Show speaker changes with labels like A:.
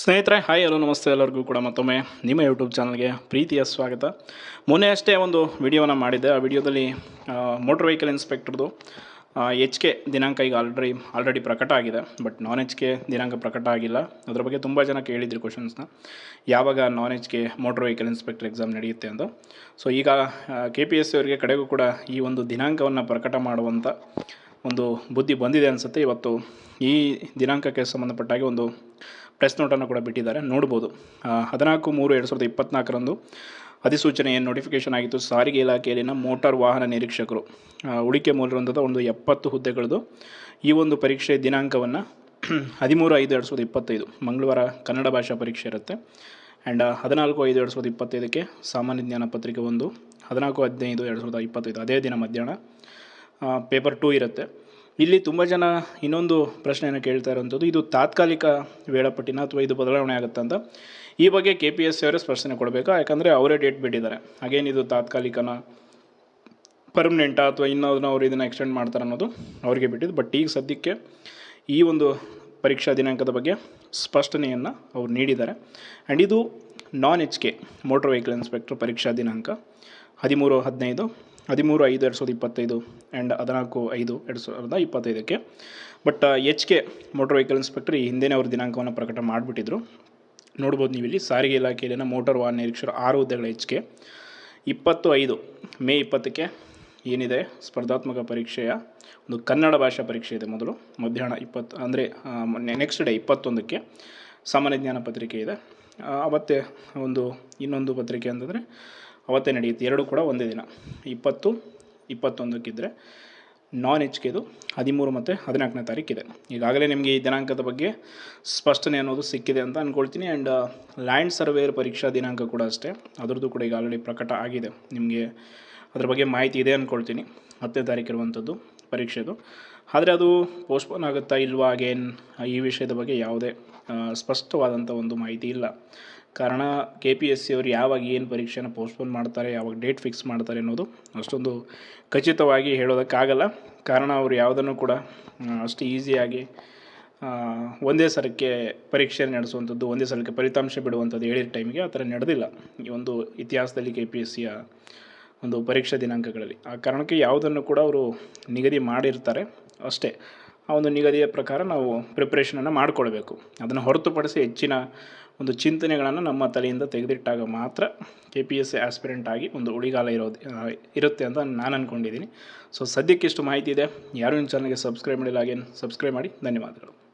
A: ಸ್ನೇಹಿತರೆ, hi hello, ನಮಸ್ತೆ ಎಲ್ಲರಿಗೂ ಕೂಡ ಮತ್ತೊಮ್ಮೆ ನಿಮ್ಮ ಯೂಟ್ಯೂಬ್ ಚಾನಲ್ಗೆ ಪ್ರೀತಿಯ ಸ್ವಾಗತ. ಮೊನ್ನೆ ಅಷ್ಟೇ ಒಂದು ವಿಡಿಯೋನ ಮಾಡಿದ್ದೆ. ಆ ವಿಡಿಯೋದಲ್ಲಿ ಮೋಟ್ರ್ ವೆಹಿಕಲ್ ಇನ್ಸ್ಪೆಕ್ಟರ್ದು ಎಚ್ ಕೆ ದಿನಾಂಕ ಈಗ ಆಲ್ರೆಡಿ ಆಲ್ರೆಡಿ ಪ್ರಕಟ ಆಗಿದೆ. ಬಟ್ ನಾನ್ ಎಚ್ ಕೆ ದಿನಾಂಕ ಪ್ರಕಟ ಆಗಿಲ್ಲ. ಅದರ ಬಗ್ಗೆ ತುಂಬ ಜನ ಕೇಳಿದ್ರು ಕ್ವಶನ್ಸ್ನ ಯಾವಾಗ ನಾನ್ H K motor vehicle inspector exam ನಡೆಯುತ್ತೆ ಅಂತ. ಸೊ ಈಗ ಕೆ ಪಿ ಎಸ್ ಸಿ ಅವರಿಗೆ ಕಡೆಗೂ ಕೂಡ ಈ ಒಂದು ದಿನಾಂಕವನ್ನು ಪ್ರಕಟ ಮಾಡುವಂಥ ಒಂದು ಬುದ್ಧಿ ಬಂದಿದೆ ಅನಿಸುತ್ತೆ. ಇವತ್ತು ಈ ದಿನಾಂಕಕ್ಕೆ ಸಂಬಂಧಪಟ್ಟಾಗಿ ಒಂದು ಪ್ರೆಸ್ ನೋಟನ್ನು ಕೂಡ ಬಿಟ್ಟಿದ್ದಾರೆ. ನೋಡ್ಬೋದು. ಹದಿನಾಲ್ಕು ಮೂರು ಎರಡು ಸಾವಿರದ ಇಪ್ಪತ್ನಾಲ್ಕರಂದು ಅಧಿಸೂಚನೆ ಏನು ನೋಟಿಫಿಕೇಷನ್ ಆಗಿತ್ತು. ಸಾರಿಗೆ ಇಲಾಖೆಯಲ್ಲಿನ ಮೋಟಾರ್ ವಾಹನ ನಿರೀಕ್ಷಕರು. ಉಳಿಕೆ ಮೂಲರಂಥದ್ದು ಒಂದು ಎಪ್ಪತ್ತು ಹುದ್ದೆಗಳದು ಈ ಒಂದು ಪರೀಕ್ಷೆ ದಿನಾಂಕವನ್ನು ಹದಿಮೂರು ಐದು ಎರಡು ಸಾವಿರದ ಇಪ್ಪತ್ತೈದು, ಮಂಗಳವಾರ ಕನ್ನಡ ಭಾಷಾ ಪರೀಕ್ಷೆ ಇರುತ್ತೆ. ಆ್ಯಂಡ್ ಹದಿನಾಲ್ಕು ಐದು ಎರಡು ಸಾವಿರದ ಇಪ್ಪತ್ತೈದಕ್ಕೆ ಸಾಮಾನ್ಯ ಜ್ಞಾನ ಪತ್ರಿಕೆ ಒಂದು, ಹದಿನಾಲ್ಕು ಹದಿನೈದು ಎರಡು ಸಾವಿರದ ಇಪ್ಪತ್ತೈದು, ಅದೇ ದಿನ ಮಧ್ಯಾಹ್ನ ಪೇಪರ್ ಟೂ ಇರುತ್ತೆ. ಇಲ್ಲಿ ತುಂಬ ಜನ ಇನ್ನೊಂದು ಪ್ರಶ್ನೆಯನ್ನು ಕೇಳ್ತಾ ಇರುವಂಥದ್ದು, ಇದು ತಾತ್ಕಾಲಿಕ ವೇಳಾಪಟ್ಟಿನ ಅಥವಾ ಇದು ಬದಲಾವಣೆ ಆಗುತ್ತಾ ಅಂತ. ಈ ಬಗ್ಗೆ ಕೆ ಪಿ ಎಸ್ ಸಿ ಅವರೇ ಸ್ಪಷ್ಟನೆ ಕೊಡಬೇಕು? ಯಾಕಂದರೆ ಅವರೇ ಡೇಟ್ ಬಿಟ್ಟಿದ್ದಾರೆ. ಹಾಗೇನು ಇದು ತಾತ್ಕಾಲಿಕನ ಪರ್ಮನೆಂಟಾ ಅಥವಾ ಇನ್ನೊಂದು ಅವ್ರು ಇದನ್ನು ಎಕ್ಸ್ಟೆಂಡ್ ಮಾಡ್ತಾರೆ ಅನ್ನೋದು ಅವರಿಗೆ ಬಿಟ್ಟಿದ್ದು. ಬಟ್ ಈಗ ಸದ್ಯಕ್ಕೆ ಈ ಒಂದು ಪರೀಕ್ಷಾ ದಿನಾಂಕದ ಬಗ್ಗೆ ಸ್ಪಷ್ಟನೆಯನ್ನು ಅವ್ರು ನೀಡಿದ್ದಾರೆ. ಆ್ಯಂಡ್ ಇದು ನಾನ್ H K motor vehicle inspector ಪರೀಕ್ಷಾ ದಿನಾಂಕ ಹದಿಮೂರು ಹದಿನೈದು ಹದಿಮೂರು, ಐದು, ಎರಡು ಸಾವಿರದ ಇಪ್ಪತ್ತೈದು ಆ್ಯಂಡ್ ಹದಿನಾಲ್ಕು, ಐದು, ಎರಡು ಸಾವಿರದ ಇಪ್ಪತ್ತೈದಕ್ಕೆ. But H K motor vehicle inspector ಈ ಹಿಂದೆನೇ ಅವ್ರ ದಿನಾಂಕವನ್ನು ಪ್ರಕಟ ಮಾಡಿಬಿಟ್ಟಿದ್ರು. ನೋಡ್ಬೋದು ನೀವು ಇಲ್ಲಿ ಸಾರಿಗೆ ಇಲಾಖೆಯಲ್ಲಿನ ಮೋಟಾರ್ ವಾಹನ ನಿರೀಕ್ಷರು ಆರು ಹುದ್ದೆಗಳ ಎಚ್ ಕೆ ಇಪ್ಪತ್ತು, ಐದು, ಮೇ ಇಪ್ಪತ್ತಕ್ಕೆ ಏನಿದೆ? ಸ್ಪರ್ಧಾತ್ಮಕ ಪರೀಕ್ಷೆಯ ಒಂದು ಕನ್ನಡ ಭಾಷಾ ಪರೀಕ್ಷೆ ಇದೆ ಮೊದಲು. ಮಧ್ಯಾಹ್ನ ಇಪ್ಪತ್ತು, ಅಂದರೆ ನೆಕ್ಸ್ಟ್ ಡೇ ಇಪ್ಪತ್ತೊಂದಕ್ಕೆ ಸಾಮಾನ್ಯ ಜ್ಞಾನ ಪತ್ರಿಕೆ ಇದೆ. ಅವತ್ತೆ ಒಂದು, ಇನ್ನೊಂದು ಪತ್ರಿಕೆ ಅಂತಂದರೆ ಅವತ್ತೇ ನಡೆಯುತ್ತೆ. ಎರಡು ಕೂಡ ಒಂದೇ ದಿನ. ಇಪ್ಪತ್ತು ಇಪ್ಪತ್ತೊಂದಕ್ಕಿದ್ದರೆ ನಾನ್ ಎಚ್ ಕೆದು ಹದಿಮೂರು ಮತ್ತು ಹದಿನಾಲ್ಕನೇ ತಾರೀಕಿದೆ ಈಗಾಗಲೇ ನಿಮಗೆ ಈ ದಿನಾಂಕದ ಬಗ್ಗೆ ಸ್ಪಷ್ಟನೆ ಅನ್ನೋದು ಸಿಕ್ಕಿದೆ ಅಂತ ಅಂದ್ಕೊಳ್ತೀನಿ ಆ್ಯಂಡ್ ಲ್ಯಾಂಡ್ ಸರ್ವೇಯರ್ ಪರೀಕ್ಷಾ ದಿನಾಂಕ ಕೂಡ ಅಷ್ಟೇ. ಅದರದ್ದು ಕೂಡ ಈಗ ಆಲ್ರೆಡಿ ಪ್ರಕಟ ಆಗಿದೆ. ನಿಮಗೆ ಅದ್ರ ಬಗ್ಗೆ ಮಾಹಿತಿ ಇದೆ ಅಂದ್ಕೊಳ್ತೀನಿ ಹತ್ತನೇ ತಾರೀಕು ಇರುವಂಥದ್ದು ಪರೀಕ್ಷೆದು. ಆದರೆ ಅದು ಪೋಸ್ಟ್ಪೋನ್ ಆಗುತ್ತಾ ಇಲ್ವಾ ಅಗೇನ್ ಈ ವಿಷಯದ ಬಗ್ಗೆ ಯಾವುದೇ ಸ್ಪಷ್ಟವಾದಂಥ ಒಂದು ಮಾಹಿತಿ ಇಲ್ಲ. ಕಾರಣ ಕೆ ಪಿ ಎಸ್ ಸಿ ಅವರು ಯಾವಾಗ ಏನು ಪರೀಕ್ಷೆನ ಪೋಸ್ಟ್ಪೋನ್ ಮಾಡ್ತಾರೆ, ಯಾವಾಗ ಡೇಟ್ ಫಿಕ್ಸ್ ಮಾಡ್ತಾರೆ ಅನ್ನೋದು ಅಷ್ಟೊಂದು ಖಚಿತವಾಗಿ ಹೇಳೋದಕ್ಕಾಗಲ್ಲ. ಕಾರಣ ಅವರು ಯಾವುದನ್ನು ಕೂಡ ಅಷ್ಟು ಈಸಿಯಾಗಿ ಒಂದೇ ಸಲಕ್ಕೆ ಪರೀಕ್ಷೆ ನಡೆಸುವಂಥದ್ದು, ಒಂದೇ ಸಲಕ್ಕೆ ಫಲಿತಾಂಶ ಬಿಡುವಂಥದ್ದು ಹೇಳಿದ ಟೈಮಿಗೆ ಆ ಥರ ನಡೆದಿಲ್ಲ. ಈ ಒಂದು ಇತಿಹಾಸದಲ್ಲಿ ಕೆ ಪಿ ಎಸ್ ಸಿಯ ಒಂದು ಪರೀಕ್ಷಾ ದಿನಾಂಕಗಳಲ್ಲಿ. ಆ ಕಾರಣಕ್ಕೆ ಯಾವುದನ್ನು ಕೂಡ ಅವರು ನಿಗದಿ ಮಾಡಿರ್ತಾರೆ. ಅಷ್ಟೇ, ಆ ಒಂದು ನಿಗದಿಯ ಪ್ರಕಾರ ನಾವು ಪ್ರಿಪ್ರೇಷನನ್ನು ಮಾಡಿಕೊಳ್ಬೇಕು. ಅದನ್ನು ಹೊರತುಪಡಿಸಿ ಹೆಚ್ಚಿನ ಒಂದು ಚಿಂತನೆಗಳನ್ನು ನಮ್ಮ ತಲೆಯಿಂದ ತೆಗೆದಿಟ್ಟಾಗ ಮಾತ್ರ ಕೆ ಪಿ ಎಸ್ ಆಸ್ಪಿರೆಂಟ್ ಆಗಿ ಒಂದು ಉಳಿಗಾಲ ಇರೋದು ಇರುತ್ತೆ ಅಂತ ನಾನು ಅಂದ್ಕೊಂಡಿದ್ದೀನಿ ಸೊ ಸದ್ಯಕ್ಕೆ ಇಷ್ಟು ಮಾಹಿತಿ ಇದೆ. ಯಾರು ನಿಮ್ಮ ಚಾನಲ್ಗೆ ಸಬ್ಸ್ಕ್ರೈಬ್ ಮಾಡಿಲ್ಲ ಹಾಗೇನು ಸಬ್ಸ್ಕ್ರೈಬ್ ಮಾಡಿ. ಧನ್ಯವಾದಗಳು.